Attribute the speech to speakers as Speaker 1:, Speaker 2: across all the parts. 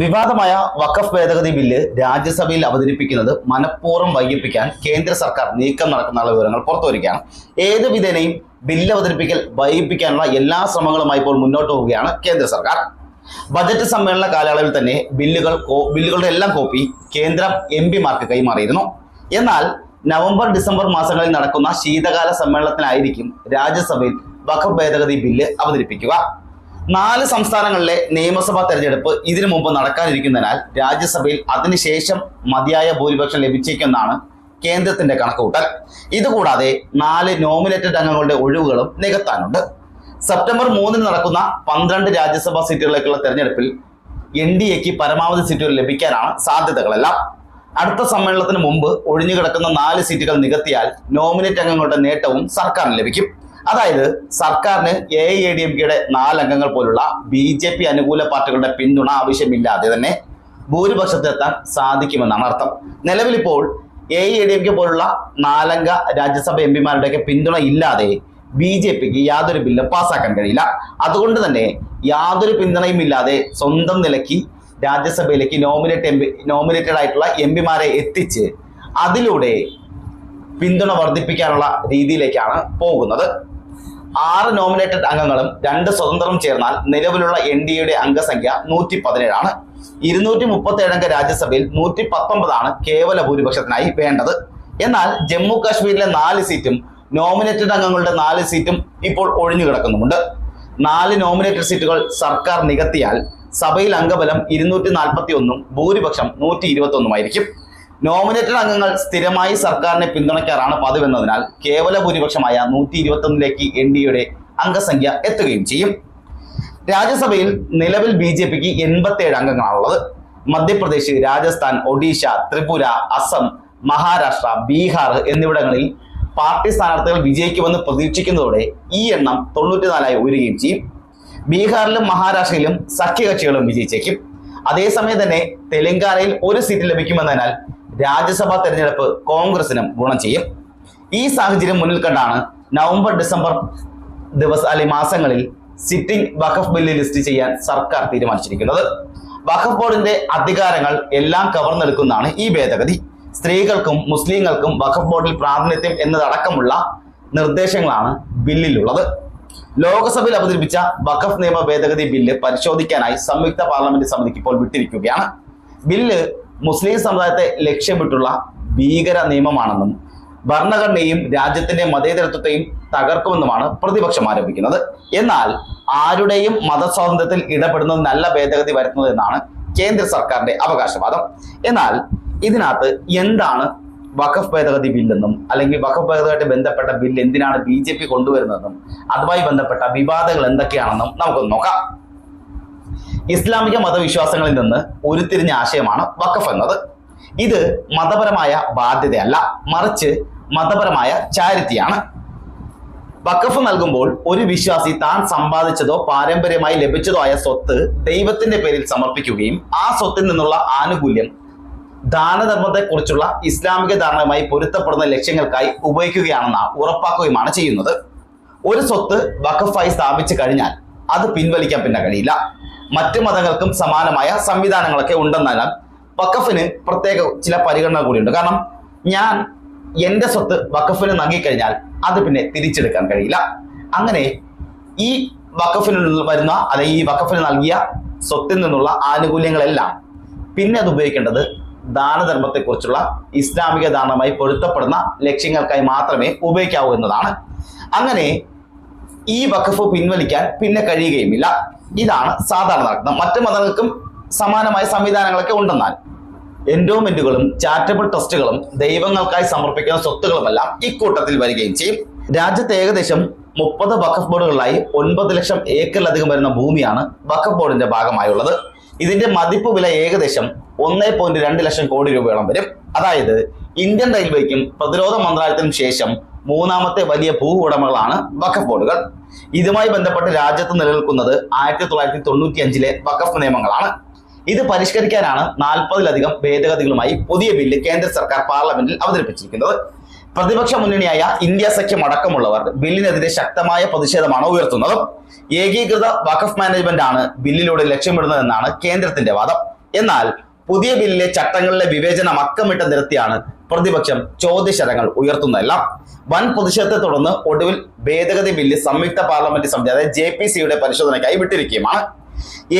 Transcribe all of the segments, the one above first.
Speaker 1: വിവാദമായ വഖഫ് ഭേദഗതി ബില്ല് രാജ്യസഭയിൽ അവതരിപ്പിക്കുന്നത് മനഃപൂർവം വൈകിപ്പിക്കാൻ കേന്ദ്ര സർക്കാർ നീക്കം നടക്കുന്ന വിവരങ്ങൾ പുറത്തുവരികയാണ്. ഏത് വിധേനയും ബില്ല് അവതരിപ്പിക്കൽ വൈകിപ്പിക്കാനുള്ള എല്ലാ ശ്രമങ്ങളുമായി ഇപ്പോൾ മുന്നോട്ട് പോവുകയാണ് കേന്ദ്ര സർക്കാർ. ബജറ്റ് സമ്മേളന കാലയളവിൽ തന്നെ ബില്ലുകൾ ബില്ലുകളുടെ എല്ലാം കോപ്പി കേന്ദ്രം എം പിമാർക്ക് കൈമാറിയിരുന്നു. എന്നാൽ നവംബർ ഡിസംബർ മാസങ്ങളിൽ നടക്കുന്ന ശീതകാല സമ്മേളനത്തിലായിരിക്കും രാജ്യസഭയിൽ വഖഫ് ഭേദഗതി ബില്ല് അവതരിപ്പിക്കുക. നാല് സംസ്ഥാനങ്ങളിലെ നിയമസഭാ തെരഞ്ഞെടുപ്പ് ഇതിനു മുമ്പ് നടക്കാനിരിക്കുന്നതിനാൽ രാജ്യസഭയിൽ അതിനുശേഷം മതിയായ ഭൂരിപക്ഷം ലഭിച്ചേക്കുമെന്നാണ് കേന്ദ്രത്തിന്റെ കണക്കുകൂട്ടൽ. ഇതുകൂടാതെ നാല് നോമിനേറ്റഡ് അംഗങ്ങളുടെ ഒഴിവുകളും നികത്താനുണ്ട്. സെപ്റ്റംബർ മൂന്നിന് നടക്കുന്ന പന്ത്രണ്ട് രാജ്യസഭാ സീറ്റുകളിലേക്കുള്ള തെരഞ്ഞെടുപ്പിൽ എൻ ഡി എക്ക് പരമാവധി സീറ്റുകൾ ലഭിക്കാനാണ് സാധ്യതകളെല്ലാം. അടുത്ത സമ്മേളനത്തിന് മുമ്പ് ഒഴിഞ്ഞുകിടക്കുന്ന നാല് സീറ്റുകൾ നികത്തിയാൽ നോമിനേറ്റ് അംഗങ്ങളുടെ നേട്ടവും സർക്കാരിന് ലഭിക്കും. അതായത് സർക്കാരിന് എ ഐ ഡി എം കെയുടെ നാലംഗങ്ങൾ പോലുള്ള ബി ജെ പി അനുകൂല പാർട്ടികളുടെ പിന്തുണ ആവശ്യമില്ലാതെ തന്നെ ഭൂരിപക്ഷത്തിലെത്താൻ സാധിക്കുമെന്നാണ് അർത്ഥം. നിലവിലിപ്പോൾ A I D M K പോലുള്ള നാലംഗ രാജ്യസഭ എം പിമാരുടെയൊക്കെ പിന്തുണ ഇല്ലാതെ ബി ജെ പിക്ക് യാതൊരു ബില്ലും പാസ്സാക്കാൻ കഴിയില്ല. അതുകൊണ്ട് തന്നെ യാതൊരു പിന്തുണയും ഇല്ലാതെ സ്വന്തം നിലയ്ക്ക് രാജ്യസഭയിലേക്ക് നോമിനേറ്റ് എം പി നോമിനേറ്റഡ് ആയിട്ടുള്ള എം പിമാരെ എത്തിച്ച് അതിലൂടെ പിന്തുണ വർദ്ധിപ്പിക്കാനുള്ള രീതിയിലേക്കാണ് പോകുന്നത്. ആറ് നോമിനേറ്റഡ് അംഗങ്ങളും രണ്ട് സ്വതന്ത്രം ചേർന്നാൽ നിലവിലുള്ള എൻ ഡി എയുടെ അംഗസംഖ്യ നൂറ്റി പതിനേഴാണ് ഇരുന്നൂറ്റി മുപ്പത്തി ഏഴംഗ രാജ്യസഭയിൽ നൂറ്റി പത്തൊമ്പതാണ് കേവല ഭൂരിപക്ഷത്തിനായി വേണ്ടത്. എന്നാൽ ജമ്മു കാശ്മീരിലെ നാല് സീറ്റും നോമിനേറ്റഡ് അംഗങ്ങളുടെ നാല് സീറ്റും ഇപ്പോൾ ഒഴിഞ്ഞു കിടക്കുന്നുമുണ്ട്. നാല് നോമിനേറ്റഡ് സീറ്റുകൾ സർക്കാർ നികത്തിയാൽ സഭയിൽ അംഗബലം ഇരുന്നൂറ്റി നാൽപ്പത്തി ഒന്നും ഭൂരിപക്ഷം നൂറ്റി ഇരുപത്തി ഒന്നുമായിരിക്കും നോമിനേറ്റഡ് അംഗങ്ങൾ സ്ഥിരമായി സർക്കാരിനെ പിന്തുണയ്ക്കാറാണ് പതിവെന്നതിനാൽ കേവല ഭൂരിപക്ഷമായ നൂറ്റി ഇരുപത്തി ഒന്നിലേക്ക് എൻ ഡി എയുടെ അംഗസംഖ്യ എത്തുകയും ചെയ്യും. രാജ്യസഭയിൽ നിലവിൽ ബി ജെ പിക്ക് എൺപത്തേഴ് അംഗങ്ങളാണുള്ളത്. മധ്യപ്രദേശ് രാജസ്ഥാൻ ഒഡീഷ ത്രിപുര അസം മഹാരാഷ്ട്ര ബീഹാർ എന്നിവിടങ്ങളിൽ പാർട്ടി സ്ഥാനാർത്ഥികൾ വിജയിക്കുമെന്ന് പ്രതീക്ഷിക്കുന്നതോടെ ഈ എണ്ണം തൊണ്ണൂറ്റിനാലായി ഉയരുകയും ചെയ്യും. ബീഹാറിലും മഹാരാഷ്ട്രയിലും സഖ്യകക്ഷികളും വിജയിച്ചേക്കും. അതേസമയം തന്നെ തെലങ്കാനയിൽ ഒരു സീറ്റ് ലഭിക്കുമെന്നതിനാൽ രാജ്യസഭാ തെരഞ്ഞെടുപ്പ് കോൺഗ്രസിനും ഗുണം ചെയ്യും. ഈ സാഹചര്യം മുന്നിൽ കണ്ടാണ് നവംബർ ഡിസംബർ ദിവസ അല്ലെ മാസങ്ങളിൽ സിറ്റിംഗ് വഖഫ് ബില്ല് ലിസ്റ്റ് ചെയ്യാൻ സർക്കാർ തീരുമാനിച്ചിരിക്കുന്നത്. വഖഫ് ബോർഡിന്റെ അധികാരങ്ങൾ എല്ലാം കവർന്നെടുക്കുന്നതാണ് ഈ ഭേദഗതി. സ്ത്രീകൾക്കും മുസ്ലിങ്ങൾക്കും വഖഫ് ബോർഡിൽ പ്രാതിനിധ്യം എന്നതടക്കമുള്ള നിർദ്ദേശങ്ങളാണ് ബില്ലിലുള്ളത്. ലോക്സഭയിൽ അവതരിപ്പിച്ച വഖഫ് നിയമ ഭേദഗതി ബില്ല് പരിശോധിക്കാനായി സംയുക്ത പാർലമെന്റ് സമിതിക്ക് ഇപ്പോൾ വിട്ടിരിക്കുകയാണ്. ബില്ല് മുസ്ലിം സമുദായത്തെ ലക്ഷ്യമിട്ടുള്ള ഭീകര നിയമമാണെന്നും ഭരണഘടനയും രാജ്യത്തിന്റെ മതേതരത്വത്തെയും തകർക്കുമെന്നുമാണ് പ്രതിപക്ഷം ആരോപിക്കുന്നത്. എന്നാൽ ആരുടെയും മതസ്വാതന്ത്ര്യത്തിൽ ഇടപെടുന്നതിനല്ല ഭേദഗതി വരുത്തുന്നതെന്നാണ് കേന്ദ്ര സർക്കാരിന്റെ അവകാശവാദം. എന്നാൽ ഇതിനകത്ത് എന്താണ് വഖഫ് ഭേദഗതി ബില്ലെന്നും അല്ലെങ്കിൽ വഖഫ് ഭേദഗതിയായിട്ട് ബന്ധപ്പെട്ട ബില്ല് എന്തിനാണ് ബി ജെ പി കൊണ്ടുവരുന്നതെന്നും അതുമായി ബന്ധപ്പെട്ട വിവാദങ്ങൾ എന്തൊക്കെയാണെന്നും നമുക്കൊന്ന് നോക്കാം. ഇസ്ലാമിക മതവിശ്വാസങ്ങളിൽ നിന്ന് ഉരുത്തിരിഞ്ഞ ആശയമാണ് വഖഫ് എന്നത്. ഇത് മതപരമായ ബാധ്യതയല്ല മറിച്ച് മതപരമായ ചാരിറ്റിയാണ്. വഖഫ് നൽകുമ്പോൾ ഒരു വിശ്വാസി താൻ സമ്പാദിച്ചതോ പാരമ്പര്യമായി ലഭിച്ചതോ ആയ സ്വത്ത് ദൈവത്തിന്റെ പേരിൽ സമർപ്പിക്കുകയും ആ സ്വത്തിൽ നിന്നുള്ള ആനുകൂല്യം ദാനധർമ്മത്തെക്കുറിച്ചുള്ള ഇസ്ലാമിക ധാരണയുമായി പൊരുത്തപ്പെടുന്ന ലക്ഷ്യങ്ങൾക്കായി ഉപയോഗിക്കുകയാണെന്ന ഉറപ്പാക്കുകയുമാണ് ചെയ്യുന്നത്. ഒരു സ്വത്ത് വഖഫായി സ്ഥാപിച്ചു കഴിഞ്ഞാൽ അത് പിൻവലിക്കാൻ പിന്നെ കഴിയില്ല. മറ്റു മതങ്ങൾക്കും സമാനമായ സംവിധാനങ്ങളൊക്കെ ഉണ്ടെന്നാലും വഖഫിന് പ്രത്യേക ചില പരിഗണന കൂടിയുണ്ട്. കാരണം ഞാൻ എന്റെ സ്വത്ത് വഖഫിന് നൽകിക്കഴിഞ്ഞാൽ അത് പിന്നെ തിരിച്ചെടുക്കാൻ കഴിയില്ല. അങ്ങനെ ഈ വഖഫിന് വരുന്ന അല്ലെങ്കിൽ ഈ വഖഫിന് നൽകിയ സ്വത്തിൽ നിന്നുള്ള ആനുകൂല്യങ്ങളെല്ലാം പിന്നെ അത് ഉപയോഗിക്കേണ്ടത് ദാനധർമ്മത്തെക്കുറിച്ചുള്ള ഇസ്ലാമിക ദാനമായി പൊരുത്തപ്പെടുന്ന ലക്ഷ്യങ്ങൾക്കായി മാത്രമേ ഉപയോഗിക്കാവൂ എന്നതാണ്. അങ്ങനെ ഈ വഖഫ് പിൻവലിക്കാൻ പിന്നെ കഴിയുകയുമില്ല. ഇതാണ് സാധാരണ നടക്കുന്നത്. മറ്റു മതങ്ങൾക്കും സമാനമായ സംവിധാനങ്ങളൊക്കെ ഉണ്ടെന്നാൽ എൻഡോമെന്റുകളും ചാരിറ്റബിൾ ട്രസ്റ്റുകളും ദൈവങ്ങൾക്കായി സമർപ്പിക്കുന്ന സ്വത്തുകളുമെല്ലാം ഇക്കൂട്ടത്തിൽ വരികയും ചെയ്യും. രാജ്യത്ത് ഏകദേശം മുപ്പത് വഖഫ് ബോർഡുകളിലായി ഒൻപത് ലക്ഷം ഏക്കറിലധികം വരുന്ന ഭൂമിയാണ് വഖഫ് ബോർഡിന്റെ ഭാഗമായുള്ളത്. ഇതിന്റെ മതിപ്പ് വില ഏകദേശം ഒന്നേ പോയിന്റ് രണ്ട് ലക്ഷം കോടി രൂപയോളം വരും. അതായത് ഇന്ത്യൻ റെയിൽവേക്കും പ്രതിരോധ മന്ത്രാലയത്തിനും ശേഷം മൂന്നാമത്തെ വലിയ ഭൂ ഉടമകളാണ് വഖഫ് ബോർഡുകൾ. ഇതുമായി ബന്ധപ്പെട്ട് രാജ്യത്ത് നിലനിൽക്കുന്നത് ആയിരത്തി തൊള്ളായിരത്തി തൊണ്ണൂറ്റി അഞ്ചിലെ വഖഫ് നിയമങ്ങളാണ്. ഇത് പരിഷ്കരിക്കാനാണ് നാൽപ്പതിലധികം ഭേദഗതികളുമായി പുതിയ ബില്ല് കേന്ദ്ര സർക്കാർ പാർലമെന്റിൽ അവതരിപ്പിച്ചിരിക്കുന്നത്. പ്രതിപക്ഷ മുന്നണിയായ ഇന്ത്യ സഖ്യം അടക്കമുള്ളവർ ബില്ലിനെതിരെ ശക്തമായ പ്രതിഷേധമാണ് ഉയർത്തുന്നത്. ഏകീകൃത വഖഫ് മാനേജ്മെന്റ് ആണ് ബില്ലിലൂടെ ലക്ഷ്യമിടുന്നതെന്നാണ് കേന്ദ്രത്തിന്റെ വാദം. എന്നാൽ പുതിയ ബില്ലിലെ ചട്ടങ്ങളിലെ വിവേചനം അക്കമിട്ട് നിരത്തിയാണ് പ്രതിപക്ഷം ചോദ്യശരങ്ങൾ ഉയർത്തുന്നതെല്ലാം. വൻ പ്രതിഷേധത്തെ തുടർന്ന് ഒടുവിൽ ഭേദഗതി ബില്ല് സംയുക്ത പാർലമെന്റ് സമിതി അതായത് ജെ പി സിയുടെ പരിശോധനയ്ക്കായി വിട്ടിരിക്കുകയുമാണ്.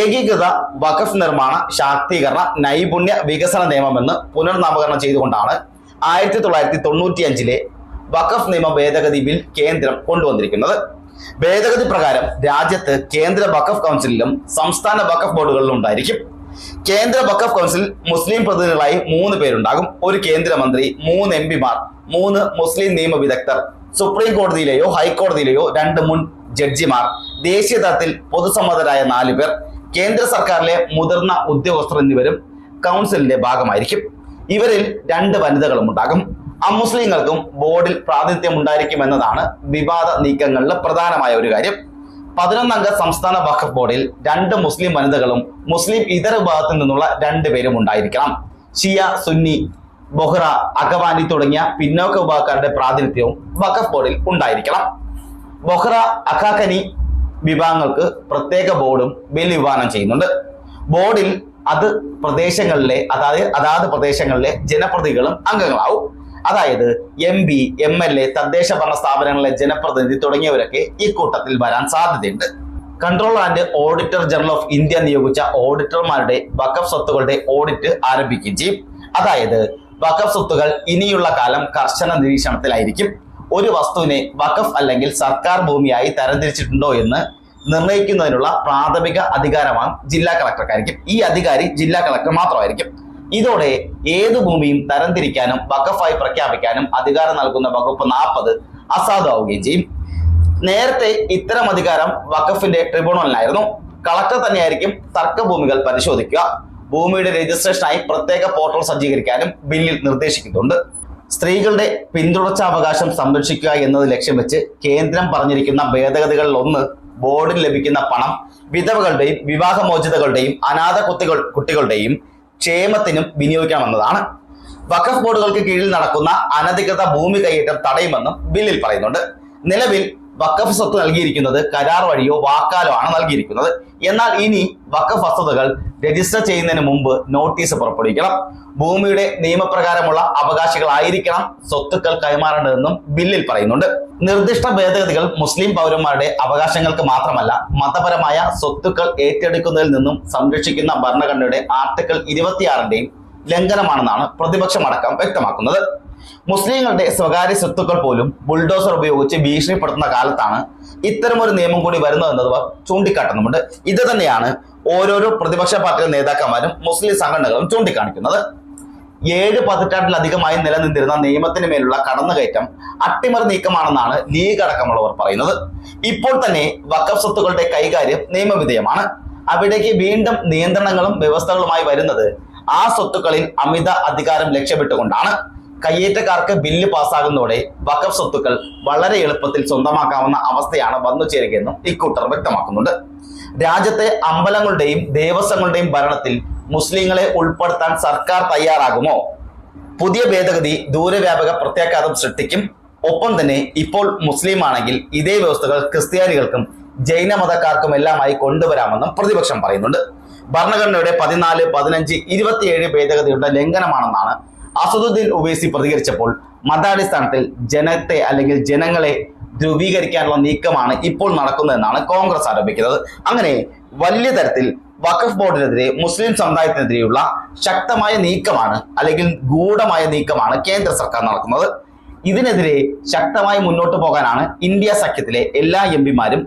Speaker 1: ഏകീകൃത വഖഫ് നിർമ്മാണ ശാക്തീകരണ നൈപുണ്യ വികസന നിയമം എന്ന് പുനർനാമകരണം ചെയ്തുകൊണ്ടാണ് ആയിരത്തി തൊള്ളായിരത്തി തൊണ്ണൂറ്റി അഞ്ചിലെ വഖഫ് നിയമ ഭേദഗതി ബിൽ കേന്ദ്രം കൊണ്ടുവന്നിരിക്കുന്നത്. ഭേദഗതി പ്രകാരം രാജ്യത്ത് കേന്ദ്ര വഖഫ് കൗൺസിലിലും സംസ്ഥാന വഖഫ് ബോർഡുകളിലും ഉണ്ടായിരിക്കും. കേന്ദ്ര വഖഫ് കൗൺസിൽ മുസ്ലിം പ്രതിനിധികളായി മൂന്ന് പേരുണ്ടാകും. ഒരു കേന്ദ്രമന്ത്രി മൂന്ന് എം പിമാർ മൂന്ന് മുസ്ലിം നിയമ വിദഗ്ധർ സുപ്രീം കോടതിയിലെയോ ഹൈക്കോടതിയിലെയോ രണ്ട് മുൻ ജഡ്ജിമാർ ദേശീയ തലത്തിൽ പൊതുസമ്മതരായ നാല് പേർ കേന്ദ്ര സർക്കാരിലെ മുതിർന്ന ഉദ്യോഗസ്ഥർ എന്നിവരും കൗൺസിലിന്റെ ഭാഗമായിരിക്കും. ഇവരിൽ രണ്ട് വനിതകളും ഉണ്ടാകും അമുസ്ലിങ്ങൾക്കും ബോർഡിൽ പ്രാതിനിധ്യം ഉണ്ടായിരിക്കുമെന്നതാണ് വിവാദ നീക്കങ്ങളിലെ പ്രധാനമായ ഒരു കാര്യം. പതിനൊന്നംഗ സംസ്ഥാന വഖഫ് ബോർഡിൽ രണ്ട് മുസ്ലിം വനിതകളും മുസ്ലിം ഇതര വിഭാഗത്തിൽ നിന്നുള്ള രണ്ട് പേരും ഉണ്ടായിരിക്കണം. ഷിയ സുന്നി ബൊഹ്റ അഗവാനി തുടങ്ങിയ പിന്നോക്ക വിഭാഗക്കാരുടെ പ്രാതിനിധ്യവും വഖഫ് ബോർഡിൽ ഉണ്ടായിരിക്കണം. ബൊഹ്റ അഖാഖനി വിഭാഗങ്ങൾക്ക് പ്രത്യേക ബോർഡും ബിൽ വിഭാവനം ചെയ്യുന്നുണ്ട്. ബോർഡിൽ അത് പ്രദേശങ്ങളിലെ അതായത് അതാത് പ്രദേശങ്ങളിലെ ജനപ്രതികളും അംഗങ്ങളാവും. അതായത് M P M L A തദ്ദേശ ഭരണ സ്ഥാപനങ്ങളിലെ ജനപ്രതിനിധി തുടങ്ങിയവരൊക്കെ ഈ കൂട്ടത്തിൽ വരാൻ സാധ്യതയുണ്ട്. Controller and auditor general of India നിയോഗിച്ച ഓഡിറ്റർമാരുടെ വക്കഫ് സ്വത്തുക്കളുടെ ഓഡിറ്റ് ആരംഭിക്കുകയും ചെയ്യും. അതായത് വക്കഫ് സ്വത്തുകൾ ഇനിയുള്ള കാലം കർശന നിരീക്ഷണത്തിലായിരിക്കും. ഒരു വസ്തുവിനെ വഖഫ് അല്ലെങ്കിൽ സർക്കാർ ഭൂമിയായി തരംതിരിച്ചിട്ടുണ്ടോ എന്ന് നിർണയിക്കുന്നതിനുള്ള പ്രാഥമിക അധികാരമാണ് ജില്ലാ കളക്ടർക്കായിരിക്കും. ഈ അധികാരി ജില്ലാ കളക്ടർ മാത്രമായിരിക്കും. ഇതോടെ ഏത് ഭൂമിയും തരംതിരിക്കാനും വഖഫായി പ്രഖ്യാപിക്കാനും അധികാരം നൽകുന്ന വകുപ്പ് നാൽപ്പത് അസാധുവാവുകയും ചെയ്യും. നേരത്തെ ഇത്തരം അധികാരം വഖഫിന്റെ ട്രിബ്യൂണലിനായിരുന്നു. കളക്ടർ തന്നെയായിരിക്കും തർക്കഭൂമികൾ പരിശോധിക്കുക. ഭൂമിയുടെ രജിസ്ട്രേഷനായി പ്രത്യേക പോർട്ടൽ സജ്ജീകരിക്കാനും ബില്ലിൽ നിർദ്ദേശിക്കുന്നുണ്ട്. സ്ത്രീകളുടെ പിന്തുടർച്ചാവകാശം സംരക്ഷിക്കുക എന്നത് ലക്ഷ്യം വെച്ച് കേന്ദ്രം പറഞ്ഞിരിക്കുന്ന ഭേദഗതികളിൽ ഒന്ന് ബോർഡിന് ലഭിക്കുന്ന പണം വിധവകളുടെയും വിവാഹമോചിതകളുടെയും അനാഥ കുട്ടികൾ കുട്ടികളുടെയും ക്ഷേമത്തിനും വിനിയോഗിക്കണമെന്നതാണ് വഖഫ് ബോർഡുകൾക്ക് കീഴിൽ നടക്കുന്ന അനധികൃത ഭൂമി കൈയേറ്റം തടയുമെന്നും ബില്ലിൽ പറയുന്നുണ്ട്. നിലവിൽ വഖഫ് സ്വത്ത് നൽകിയിരിക്കുന്നത് കരാർ വഴിയോ വാക്കാലോ ആണ് നൽകിയിരിക്കുന്നത്. എന്നാൽ ഇനി വക്കഫ് വസ്തുതകൾ രജിസ്റ്റർ ചെയ്യുന്നതിന് മുമ്പ് നോട്ടീസ് പുറപ്പെടുവിക്കണം. ഭൂമിയുടെ നിയമപ്രകാരമുള്ള അവകാശികളായിരിക്കണം സ്വത്തുക്കൾ കൈമാറേണ്ടതെന്നും ബില്ലിൽ പറയുന്നുണ്ട്. നിർദ്ദിഷ്ട ഭേദഗതികൾ മുസ്ലിം പൗരന്മാരുടെ അവകാശങ്ങൾക്ക് മാത്രമല്ല മതപരമായ സ്വത്തുക്കൾ ഏറ്റെടുക്കുന്നതിൽ നിന്നും സംരക്ഷിക്കുന്ന ഭരണഘടനയുടെ ആർട്ടിക്കിൾ ഇരുപത്തിയാറിന്റെയും ലംഘനമാണെന്നാണ് പ്രതിപക്ഷമടക്കം വ്യക്തമാക്കുന്നത്. മുസ്ലിങ്ങളുടെ സ്വകാര്യ സ്വത്തുക്കൾ പോലും ബുൾഡോസർ ഉപയോഗിച്ച് ഭീഷണിപ്പെടുത്തുന്ന കാലത്താണ് ഇത്തരമൊരു നിയമം കൂടി വരുന്നതെന്നത് ചൂണ്ടിക്കാട്ടുന്നുമുണ്ട്. ഇത് തന്നെയാണ് ഓരോരോ പ്രതിപക്ഷ പാർട്ടികൾ നേതാക്കന്മാരും മുസ്ലിം സംഘടനകളും ചൂണ്ടിക്കാണിക്കുന്നത്. ഏഴ് പതിറ്റാണ്ടിലധികമായി നിലനിന്നിരുന്ന നിയമത്തിന് മേലുള്ള കടന്നുകയറ്റം അട്ടിമറി നീക്കമാണെന്നാണ് ലീഗ് അടക്കമുള്ളവർ പറയുന്നത്. ഇപ്പോൾ തന്നെ വക്കഫ് സ്വത്തുക്കളുടെ കൈകാര്യം നിയമവിധേയമാണ്. അവിടേക്ക് വീണ്ടും നിയന്ത്രണങ്ങളും വ്യവസ്ഥകളുമായി വരുന്നത് ആ സ്വത്തുക്കളിൽ അമിത അധികാരം ലക്ഷ്യമിട്ടുകൊണ്ടാണ് കയ്യേറ്റക്കാർക്ക് ബില്ല് പാസ്സാകുന്നതോടെ വഖഫ് സ്വത്തുക്കൾ വളരെ എളുപ്പത്തിൽ സ്വന്തമാക്കാവുന്ന അവസ്ഥയാണ് വന്നു ചേരുകയെന്നും ഇക്കൂട്ടർ വ്യക്തമാക്കുന്നുണ്ട്. രാജ്യത്തെ അമ്പലങ്ങളുടെയും ദേവസ്വങ്ങളുടെയും ഭരണത്തിൽ മുസ്ലിങ്ങളെ ഉൾപ്പെടുത്താൻ സർക്കാർ തയ്യാറാകുമോ? പുതിയ ഭേദഗതി ദൂരവ്യാപക പ്രത്യാഘാതം സൃഷ്ടിക്കും. ഒപ്പം തന്നെ ഇപ്പോൾ മുസ്ലിം ആണെങ്കിൽ ഇതേ വ്യവസ്ഥകൾ ക്രിസ്ത്യാനികൾക്കും ജൈന മതക്കാർക്കും എല്ലാമായി കൊണ്ടുവരാമെന്നും പ്രതിപക്ഷം പറയുന്നുണ്ട്. ഭരണഘടനയുടെ പതിനാല് പതിനഞ്ച് ഇരുപത്തിയേഴ് ഭേദഗതിയുടെ ലംഘനമാണെന്നാണ് അസദുദ്ദീൻ ഉവേസി പ്രതികരിച്ചപ്പോൾ മതാടിസ്ഥാനത്തിൽ ജനത്തെ അല്ലെങ്കിൽ ജനങ്ങളെ ധ്രുവീകരിക്കാനുള്ള നീക്കമാണ് ഇപ്പോൾ നടക്കുന്നതെന്നാണ് കോൺഗ്രസ് ആരോപിക്കുന്നത്. അങ്ങനെ വലിയ തരത്തിൽ വഖഫ് ബോർഡിനെതിരെ മുസ്ലിം സമുദായത്തിനെതിരെയുള്ള ശക്തമായ നീക്കമാണ് അല്ലെങ്കിൽ ഗൂഢമായ നീക്കമാണ് കേന്ദ്ര സർക്കാർ നടക്കുന്നത് ഇതിനെതിരെ ശക്തമായി മുന്നോട്ട് പോകാനാണ് ഇന്ത്യ സഖ്യത്തിലെ എല്ലാ എം പിമാരും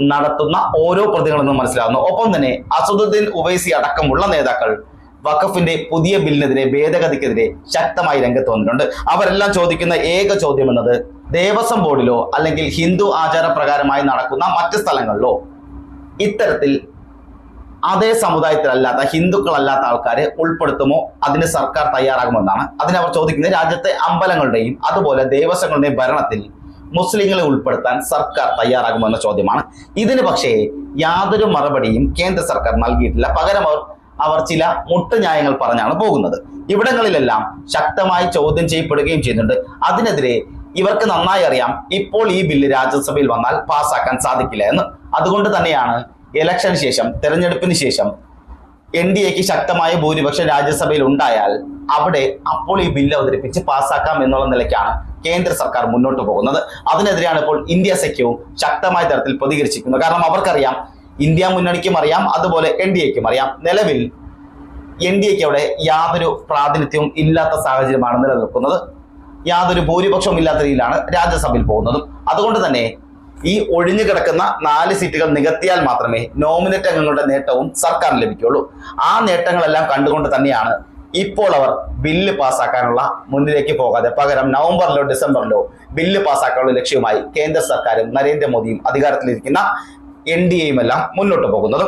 Speaker 1: നടത്തുന്ന ഓരോ പ്രതികളെന്നും മനസ്സിലാവുന്നു. ഒപ്പം തന്നെ അസദുദ്ദീൻ ഉവൈസി അടക്കമുള്ള നേതാക്കൾ വഖഫിന്റെ പുതിയ ബില്ലിനെതിരെ ഭേദഗതിക്കെതിരെ ശക്തമായി രംഗത്ത് വന്നിട്ടുണ്ട്. അവരെല്ലാം ചോദിക്കുന്ന ഏക ചോദ്യം എന്നത് ദേവസ്വം ബോർഡിലോ അല്ലെങ്കിൽ ഹിന്ദു ആചാരപ്രകാരമായി നടക്കുന്ന മറ്റ് സ്ഥലങ്ങളിലോ ഇത്തരത്തിൽ അതേ സമുദായത്തിലല്ലാത്ത ഹിന്ദുക്കളല്ലാത്ത ആൾക്കാരെ ഉൾപ്പെടുത്തുമോ? അതിന് സർക്കാർ തയ്യാറാകുമെന്നാണ് അതിനവർ ചോദിക്കുന്നത് രാജ്യത്തെ അമ്പലങ്ങളുടെയും അതുപോലെ ദേവസ്വങ്ങളുടെയും ഭരണത്തിൽ മുസ്ലിങ്ങളെ ഉൾപ്പെടുത്താൻ സർക്കാർ തയ്യാറാകുമോ എന്ന ചോദ്യമാണ്. ഇതിന് പക്ഷേ യാതൊരു മറുപടിയും കേന്ദ്ര സർക്കാർ നൽകിയിട്ടില്ല. പകരം അവർ അവർ ചില മുട്ടുന്യായങ്ങൾ പറഞ്ഞാണ് പോകുന്നത്. ഇവിടങ്ങളിലെല്ലാം ശക്തമായി ചോദ്യം ചെയ്യപ്പെടുകയും ചെയ്യുന്നുണ്ട്. അതിനെതിരെ ഇവർക്ക് നന്നായി അറിയാം ഇപ്പോൾ ഈ ബില്ല് രാജ്യസഭയിൽ വന്നാൽ പാസ്സാക്കാൻ സാധിക്കില്ല എന്ന്. അതുകൊണ്ട് തന്നെയാണ് ഇലക്ഷന് ശേഷം തെരഞ്ഞെടുപ്പിന് ശേഷം എൻ ഡി എക്ക് ശക്തമായ ഭൂരിപക്ഷം രാജ്യസഭയിൽ ഉണ്ടായാൽ അവിടെ അപ്പോൾ ഈ ബില്ല് അവതരിപ്പിച്ച് പാസ്സാക്കാം എന്നുള്ള നിലയ്ക്കാണ് കേന്ദ്ര സർക്കാർ മുന്നോട്ട് പോകുന്നത്. അതിനെതിരെയാണ് ഇപ്പോൾ ഇന്ത്യ സഖ്യവും ശക്തമായ തരത്തിൽ പ്രതികരിച്ചിരിക്കുന്നത്. കാരണം അവർക്കറിയാം ഇന്ത്യ മുന്നണിക്കും അറിയാം അതുപോലെ എൻ ഡി എക്കും അറിയാം. നിലവിൽ എൻ ഡി എക്ക് അവിടെ യാതൊരു പ്രാതിനിധ്യവും ഇല്ലാത്ത സാഹചര്യമാണ് നിലനിൽക്കുന്നത്. യാതൊരു ഭൂരിപക്ഷവും ഇല്ലാത്ത രീതിയിലാണ് രാജ്യസഭയിൽ പോകുന്നതും. അതുകൊണ്ട് തന്നെ ഈ ഒഴിഞ്ഞു കിടക്കുന്ന നാല് സീറ്റുകൾ നികത്തിയാൽ മാത്രമേ നോമിനേറ്റ് അംഗങ്ങളുടെ നേട്ടവും സർക്കാർ ലഭിക്കുകയുള്ളൂ. ആ നേട്ടങ്ങളെല്ലാം കണ്ടുകൊണ്ട് തന്നെയാണ് ഇപ്പോൾ അവർ ബില്ല് പാസ്സാക്കാനുള്ള മുന്നിലേക്ക് പോകാതെ പകരം നവംബറിലോ ഡിസംബറിലോ ബില്ല് പാസ്സാക്കാനുള്ള ലക്ഷ്യവുമായി കേന്ദ്ര സർക്കാരും നരേന്ദ്രമോദിയും അധികാരത്തിലിരിക്കുന്ന എൻ ഡി എയുമെല്ലാം മുന്നോട്ട് പോകുന്നത്.